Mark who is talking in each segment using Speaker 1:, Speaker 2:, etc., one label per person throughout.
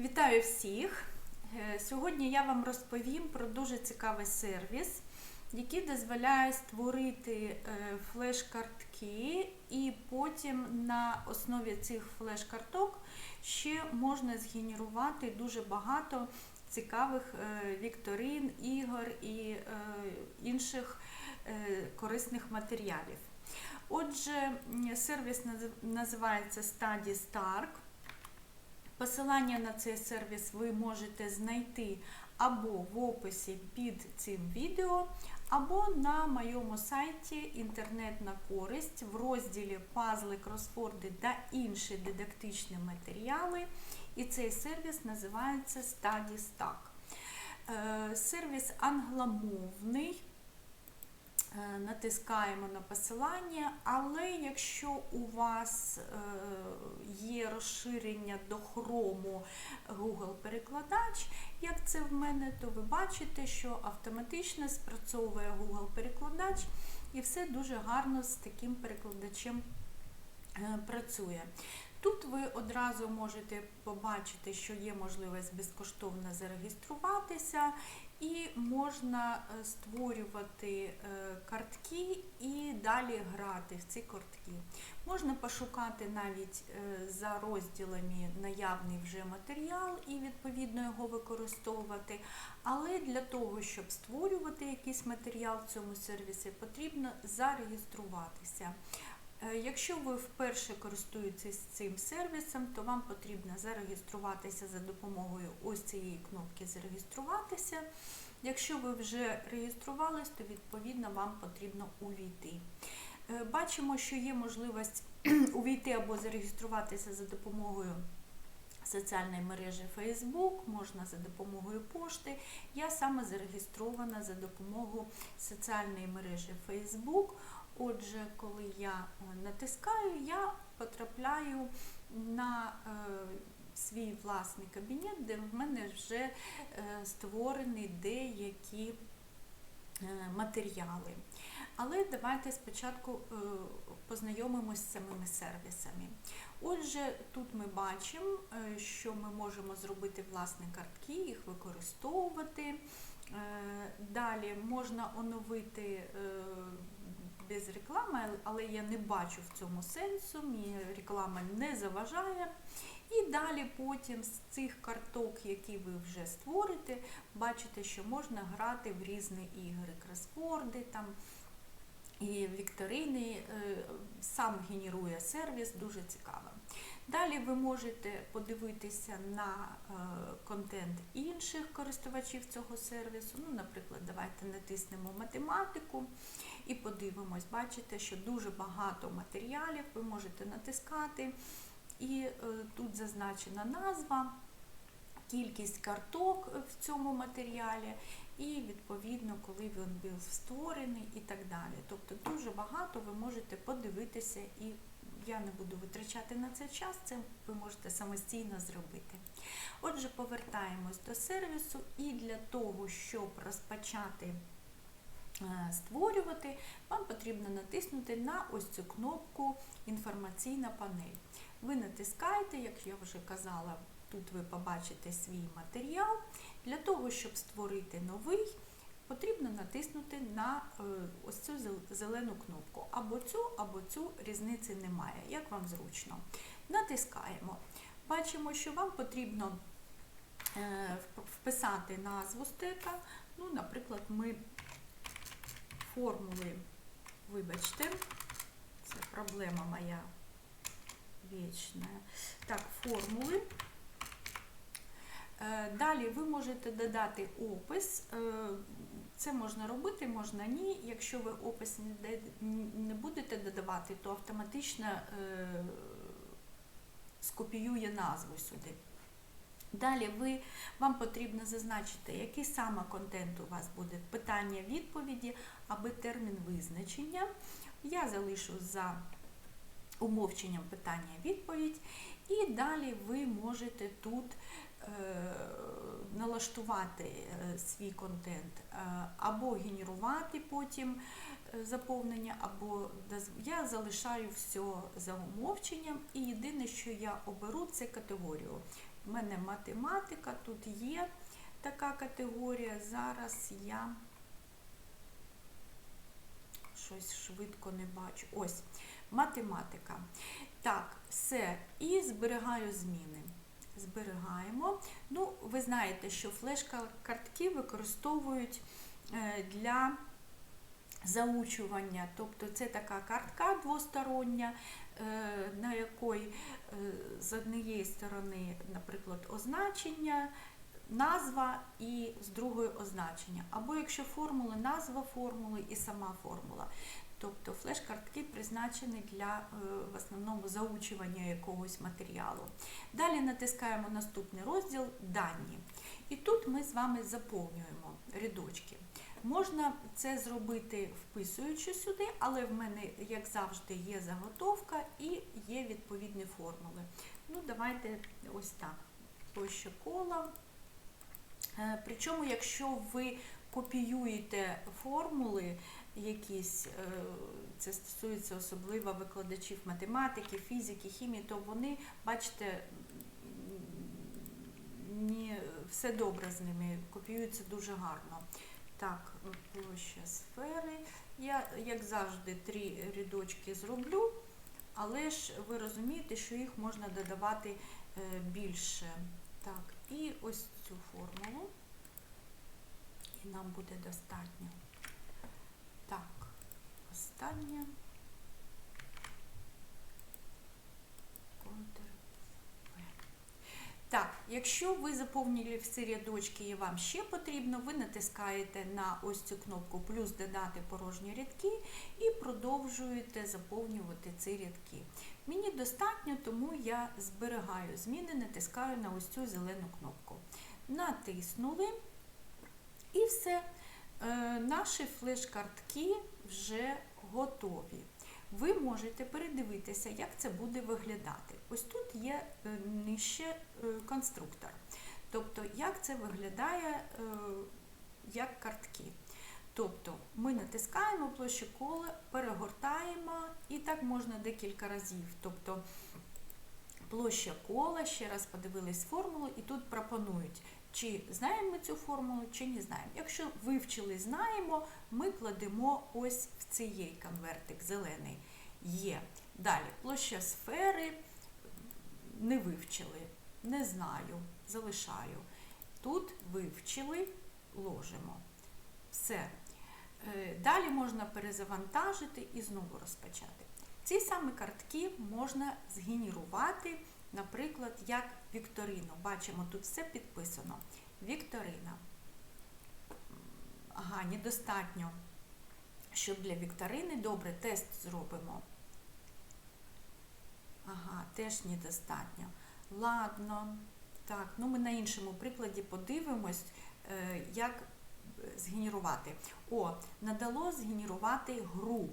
Speaker 1: Вітаю всіх! Е, Сьогодні я вам розповім про дуже цікавий сервіс, який дозволяє створити е, флеш-картки, і потім на основі цих флеш-карток ще можна згенерувати дуже багато цікавих е, вікторин, ігор і інших корисних матеріалів. Отже, сервіс називається Study Stark. Посилання на цей сервіс ви можете знайти або в описі під цим відео, або на моєму сайті Інтернет на користь в розділі Пазли, кросфорди та інші дидактичні матеріали. І цей сервіс називається Study Stack. Е, Сервіс англомовний. Е, Натискаємо на посилання, але якщо у вас е, є розширення до Chrome Google перекладач, як це в мене, то ви бачите, що автоматично спрацьовує Google перекладач і все дуже гарно з таким перекладачем е, працює. Тут ви одразу можете побачити, що є можливість безкоштовно зареєструватися, і можна е, створювати е, картки і далі грати в ці картки. Можна пошукати навіть е, за розділами наявний вже матеріал і відповідно його використовувати. Але для того, щоб створювати якийсь матеріал в цьому сервісі, потрібно зареєструватися. Е, Якщо ви вперше користуєтесь цим сервісом, то вам потрібно зареєструватися за допомогою ось цієї кнопки Зареєструватися. Якщо ви вже реєструвались, то відповідно вам потрібно увійти. Е, Бачимо, що є можливість увійти або зареєструватися за допомогою соціальної мережі Facebook, можна за допомогою пошти. Я саме зареєстрована за допомогою соціальної мережі Facebook. Отже, коли я е, натискаю, я потрапляю на е, свій власний кабінет, де в мене вже е, створені деякі матеріали. Але давайте спочатку познайомимося з самими сервісами. Отже, тут ми бачимо, що ми можемо зробити власні картки, їх використовувати. Далі можна оновити без реклами, але я не бачу в цьому сенсу, мені реклама не заважає. І далі потім з цих карток, які ви вже створите, бачите, що можна грати в різні ігри, кросворди там. І вікторини е, сам генерує сервіс, дуже цікаво. Далі ви можете подивитися на е, контент інших користувачів цього сервісу. Ну, наприклад, давайте натиснемо математику і подивимось. Бачите, що дуже багато матеріалів ви можете натискати. І е, тут зазначена назва, кількість карток в цьому матеріалі, і відповідно, коли він був створений і так далі. Тобто дуже багато ви можете подивитися, і я не буду витрачати на це час, це ви можете самостійно зробити. Отже, повертаємось до сервісу, і для того, щоб розпочати е, створювати, вам потрібно натиснути на ось цю кнопку Інформаційна панель. Ви натискаєте, як я вже казала, тут ви побачите свій матеріал. Для того, щоб створити новий, потрібно натиснути на е, ось цю зелену кнопку. Або цю, або цю різниці немає, як вам зручно. Натискаємо. Бачимо, що вам потрібно е, вписати назву стека. Ну, наприклад, ми формули, вибачте, це проблема моя вічна. Так, формули. Е, Далі ви можете додати опис. Це можна робити, можна ні. Якщо ви опис не будете додавати, то автоматично е, скопіює назву сюди. Далі ви, вам потрібно зазначити, який саме контент у вас буде питання відповіді або термін визначення. Я залишу за умовченням питання відповідь. І далі ви можете тут е, налаштувати е, свій контент е, або генерувати потім е, заповнення, або я залишаю все за умовченням. І єдине, що я оберу, це категорію. У мене математика, тут є така категорія. Зараз я щось швидко не бачу. Ось, математика. Так, все. І зберігаю зміни. Зберігаємо. Ну, ви знаєте, що флеш-картки використовують е, для заучування. Тобто це така картка двостороння, е, на якої е, з однієї сторони, наприклад, означення, назва і з другої означення. Або якщо формули, назва формули і сама формула. Тобто флеш-картки призначені для е, в основному заучування якогось матеріалу. Далі натискаємо наступний розділ Дані. І тут ми з вами заповнюємо рядочки. Можна це зробити вписуючи сюди, але в мене, як завжди, є заготовка і є відповідні формули. Ну, давайте ось так. Площа кола. Е, Причому, якщо ви копіюєте формули якісь, е, це стосується особливо викладачів математики, фізики, хімії, то вони, бачите, ні, все добре з ними, копіюються дуже гарно. Так, площа сфери. Я, як завжди, три рядочки зроблю, але ж ви розумієте, що їх можна додавати е, більше. Так, і ось цю формулу. І нам буде достатньо. Так, останнє. Так, якщо ви заповнили всі рядочки і вам ще потрібно, ви натискаєте на ось цю кнопку плюс додати порожні рядки і продовжуєте заповнювати ці рядки. Мені достатньо, тому я зберігаю зміни, натискаю на ось цю зелену кнопку. Натиснули і все. Е, Наші флеш-картки вже готові. Ви можете передивитися, як це буде виглядати. Ось тут є е, нижче е, конструктор. Тобто, як це виглядає як картки. Тобто ми натискаємо площу кола, перегортаємо, і так можна декілька разів. Тобто площа кола, ще раз подивились формулу, і тут пропонують, чи знаємо ми цю формулу, чи не знаємо. Якщо вивчили, знаємо, ми кладемо ось в цей конвертик зелений. Є. Далі площа сфери не вивчили, не знаю, залишаю. Тут вивчили, ложимо. Все. Е, Далі можна перезавантажити і знову розпочати. Ці самі картки можна згенерувати, наприклад, як вікторину. Бачимо, тут все підписано. Вікторина. Ага, недостатньо. Щоб для вікторини, добре, тест зробимо. Ага, теж недостатньо. Ладно. Так, ну ми на іншому прикладі подивимось, е, як згенерувати. О, надало згенерувати гру.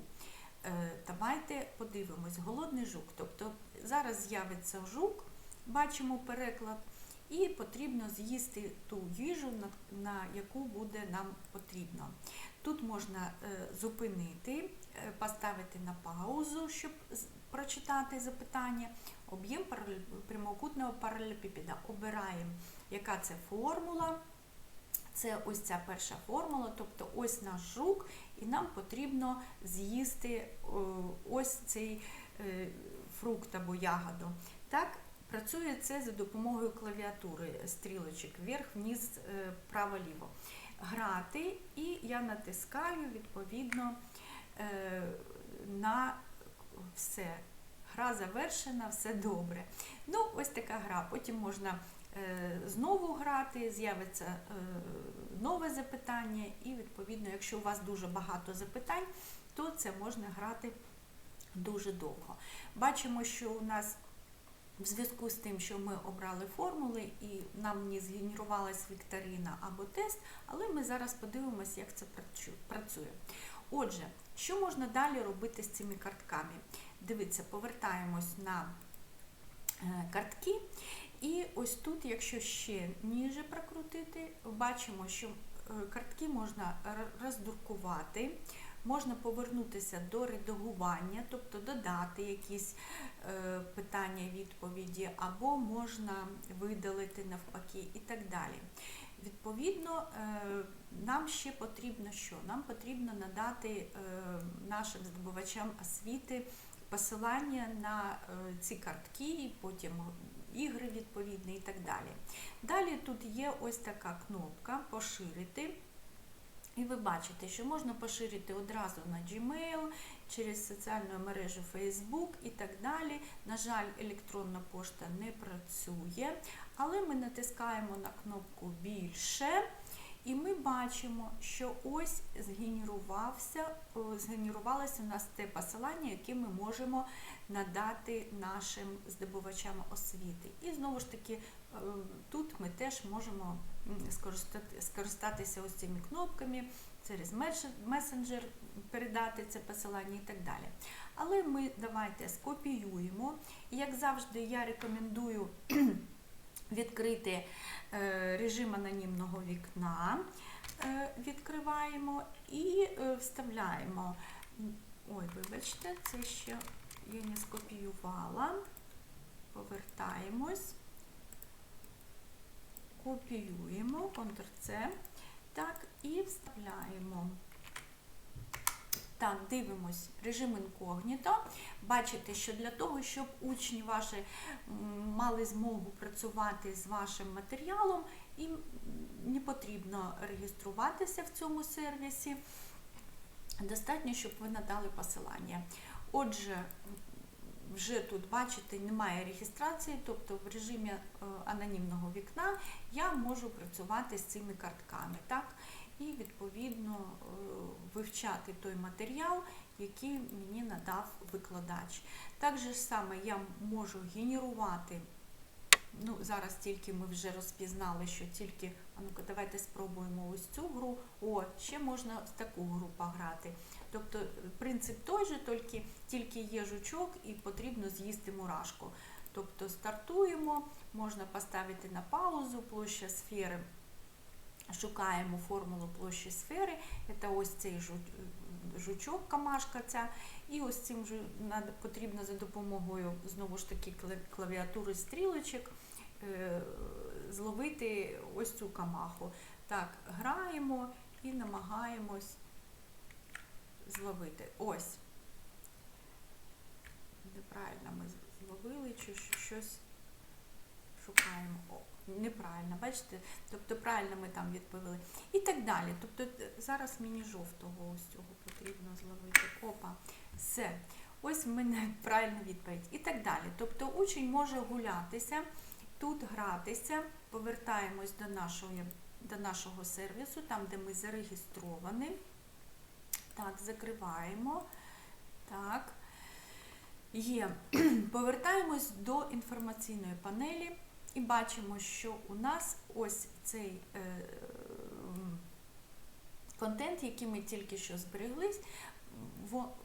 Speaker 1: Е, Давайте подивимось, голодний жук. Тобто зараз з'явиться жук, бачимо переклад, і потрібно з'їсти ту їжу, на, яку буде нам потрібно. Тут можна е, зупинити, е, поставити на паузу, щоб прочитати запитання. Об'єм прямокутного паралелепіпеда. Обираємо, яка це формула. Це ось ця перша формула, тобто ось наш жук, і нам потрібно з'їсти ось цей е, фрукт або ягоду. Так, працює це за допомогою клавіатури стрілочок вверх, вниз, е, право-ліво. Грати, і я натискаю відповідно е, на все. Гра завершена, все добре. Ну, ось така гра. Потім можна е, знову грати, з'явиться нове запитання, і відповідно, якщо у вас дуже багато запитань, то це можна грати дуже довго. Бачимо, що у нас в зв'язку з тим, що ми обрали формули і нам не згенерувалась вікторина або тест, але ми зараз подивимося, як це працює. Отже, що можна далі робити з цими картками? Дивіться, повертаємось на е, картки. І ось тут, якщо ще ніже прокрутити, бачимо, що е, картки можна р- роздрукувати, можна повернутися до редагування, тобто додати якісь е, питання, відповіді, або можна видалити навпаки і так далі. Відповідно, е, нам ще потрібно що? Нам потрібно надати е, нашим здобувачам освіти посилання на ці картки, потім ігри відповідні і так далі. Далі тут є ось така кнопка Поширити. І ви бачите, що можна поширити одразу на Gmail, через соціальну мережу Facebook і так далі. На жаль, електронна пошта не працює, але ми натискаємо на кнопку Більше. І ми бачимо, що ось згенерувався, згенерувалося у нас те посилання, яке ми можемо надати нашим здобувачам освіти. І знову ж таки, е, тут ми теж можемо скористатися ось цими кнопками, через месенджер передати це посилання і так далі. Але ми давайте скопіюємо. І як завжди, я рекомендую відкрити е, режим анонімного вікна, е, відкриваємо і е, вставляємо. Ой, вибачте, це ще я не скопіювала. Повертаємось, копіюємо, Ctrl-C, так, і вставляємо. Так, дивимось режим інкогніто. Бачите, що для того, щоб учні ваші мали змогу працювати з вашим матеріалом, їм не потрібно реєструватися в цьому сервісі. Достатньо, щоб ви надали посилання. Отже, вже тут, бачите, немає реєстрації, тобто в режимі е, анонімного вікна я можу працювати з цими картками. Так? І відповідно е, вивчати той матеріал, який мені надав викладач. Так же саме я можу генерувати. Ну, зараз тільки ми вже розпізнали, що тільки, а ну-ка, давайте спробуємо ось цю гру. О, ще можна в таку гру пограти. Тобто принцип той же, тільки, тільки є жучок і потрібно з'їсти мурашку. Тобто стартуємо, можна поставити на паузу площа сфери, шукаємо формулу площі сфери. Це ось цей жучок, камашка ця. І ось цим потрібно за допомогою знову ж таки клавіатури стрілочок е, зловити ось цю камаху. Так, граємо і намагаємось зловити. Ось. Неправильно ми зловили, чи щось шукаємо. О, неправильно, бачите? Тобто правильно ми там відповіли. І так далі. Тобто е, зараз мені жовтого ось цього потрібно зловити. Опа, все. Ось в мене правильна відповідь. І так далі. Тобто учень може гулятися, тут гратися, повертаємось до нашої, до нашого сервісу, там, де ми зареєстровані. Так, закриваємо. Так. Є. Повертаємось до інформаційної панелі і бачимо, що у нас ось цей е, контент, який ми тільки що збереглись,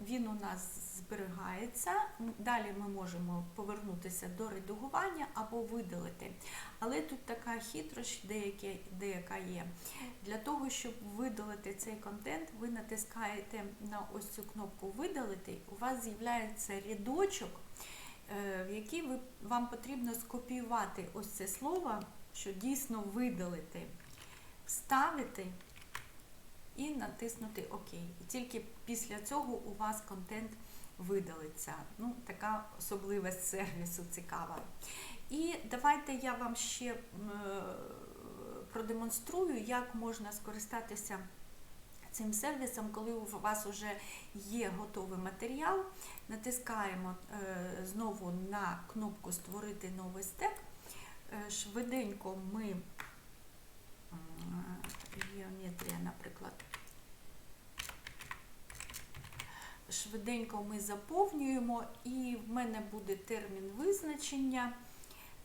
Speaker 1: він у нас зберігається. Далі ми можемо повернутися до редагування або видалити. Але тут така хитрощ деякі, деяка є. Для того, щоб видалити цей контент, ви натискаєте на ось цю кнопку Видалити, у вас з'являється рядочок, е, в який ви, вам потрібно скопіювати ось це слово, що дійсно видалити, вставити і натиснути ОК. І тільки після цього у вас контент видалиться. Ну, така особливість сервісу цікава. І давайте я вам ще е, продемонструю, як можна скористатися цим сервісом, коли у вас вже є готовий матеріал. Натискаємо е, знову на кнопку Створити новий стек. Е, Швиденько ми геометрія, наприклад. Швиденько ми заповнюємо, і в мене буде термін визначення.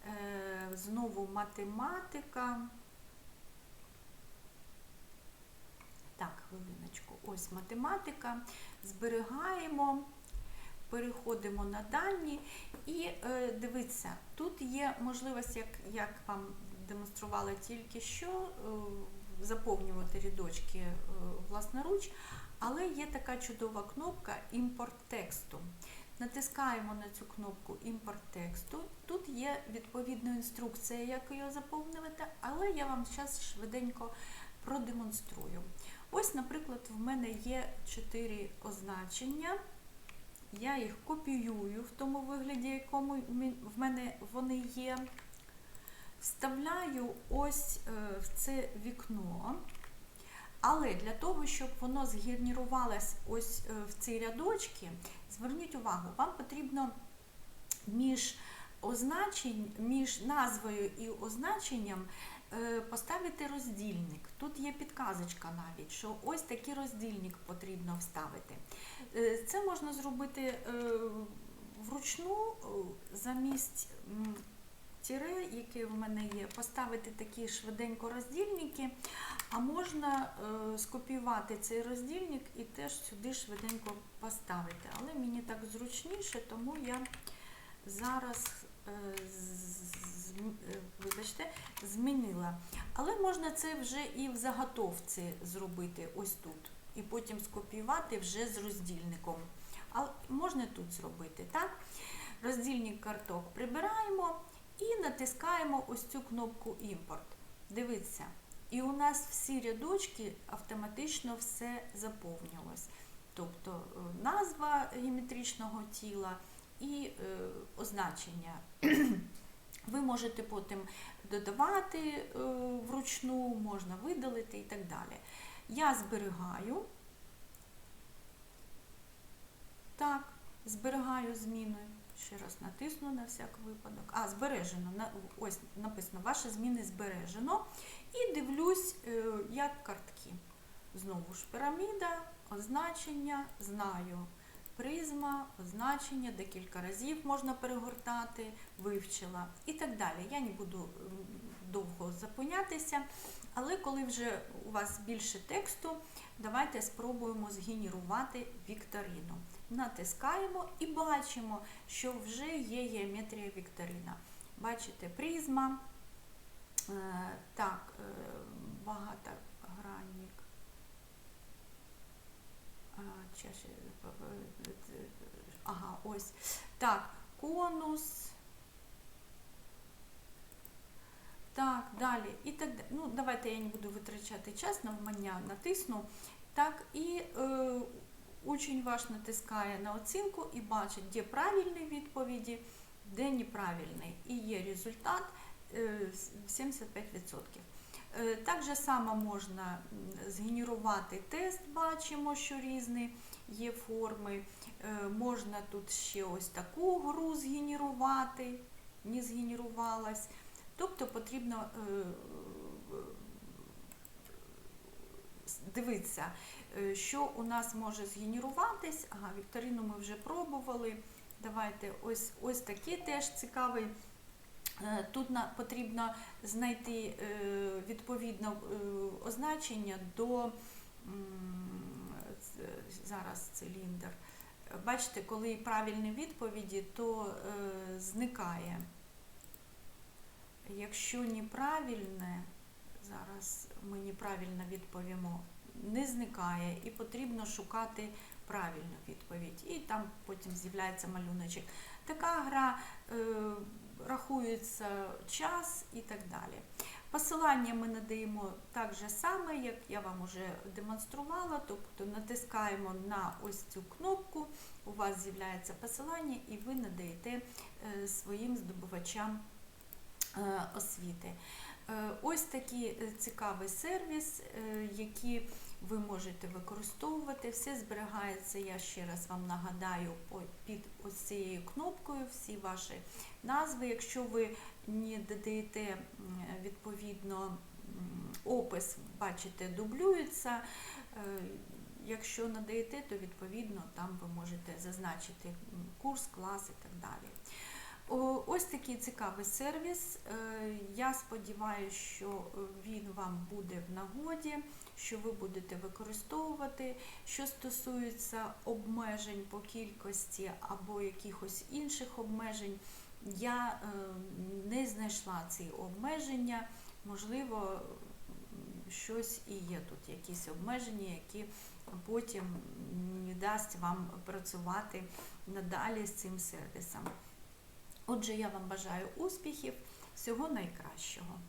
Speaker 1: Е, Знову математика. Так, хвилиночку. Ось математика. Зберігаємо, переходимо на дані. І е, дивіться, тут є можливість, як, як вам демонструвала тільки що, е, заповнювати рядочки власноруч. Але є така чудова кнопка імпорт тексту. Натискаємо на цю кнопку імпорт тексту. Тут є відповідна інструкція, як його заповнювати, але я вам зараз швиденько продемонструю. Ось, наприклад, в мене є чотири означення. Я їх копіюю в тому вигляді, якому в мене вони є. Вставляю ось е, в це вікно. Але для того, щоб воно згенерувалось ось е, в ці рядочки, зверніть увагу, вам потрібно між означень, між назвою і означенням е, поставити роздільник. Тут є підказочка навіть, що ось такий роздільник потрібно вставити. Е, Це можна зробити вручну замість тіре, яке в мене є, поставити такі швиденько роздільники, а можна е, скопіювати цей роздільник і теж сюди швиденько поставити. Але мені так зручніше, тому я зараз е, вибачте, змінила. Але можна це вже і в заготовці зробити ось тут. І потім скопіювати вже з роздільником. А можна тут зробити, так? Роздільник карток прибираємо і натискаємо ось цю кнопку імпорт. Дивіться, і у нас всі рядочки автоматично все заповнилось. Тобто е, назва геометричного тіла і е, означення. Ви можете потім додавати е, вручну, можна видалити і так далі. Я зберігаю. Так, зберігаю зміни. Ще раз натисну на всяк випадок. А, збережено. Ось написано, ваші зміни збережено. І дивлюсь, е, як картки. Знову ж піраміда, означення, знаю. Призма, означення, декілька разів можна перегортати, вивчила і так далі. Я не буду довго зупинятися, але коли вже у вас більше тексту, давайте спробуємо згенерувати вікторину. Натискаємо і бачимо, що вже є геометрія вікторина. Бачите, призма, е, так, е, багатогранник. Е, Ага, ось. Так, конус. Так, далі. І так далі. Ну, давайте я не буду витрачати час, навмання натисну. Так, і е, учень ваш натискає на оцінку і бачить, де правильні відповіді, де неправильні. І є результат е, 75%. Е, Так же само можна згенерувати тест, бачимо, що різні є форми. Е, Можна тут ще ось таку гру згенерувати, не згенерувалась. Тобто потрібно е, дивитися, е, що у нас може згенеруватись. Ага, вікторину ми вже пробували. Давайте ось, ось такий теж цікавий. Е, Тут потрібно знайти е, відповідно е, означення до зараз циліндр. Бачите, коли правильні відповіді, то е, зникає. Якщо неправильне, зараз ми неправильно відповімо, не зникає і потрібно шукати правильну відповідь. І там потім з'являється малюночок. Така гра е, рахується час і так далі. Посилання ми надаємо так же саме, як я вам вже демонструвала, тобто натискаємо на ось цю кнопку, у вас з'являється посилання і ви надаєте е, своїм здобувачам е, освіти. Е, Ось такий цікавий сервіс, який ви можете використовувати. Все зберігається, я ще раз вам нагадаю, під ось цією кнопкою всі ваші назви. Якщо ви не додаєте відповідно опис, бачите, дублюється. Е, Якщо надаєте, то відповідно там ви можете зазначити курс, клас і так далі. Ось такий цікавий сервіс. Е, Я сподіваюся, що е, він вам буде в нагоді, що ви будете використовувати. Що стосується обмежень по кількості або якихось інших обмежень, я е, не знайшла ці обмеження. Можливо, щось і є тут, якісь обмеження, які потім дасть вам працювати надалі з цим сервісом. Отже, я вам бажаю успіхів, всього найкращого.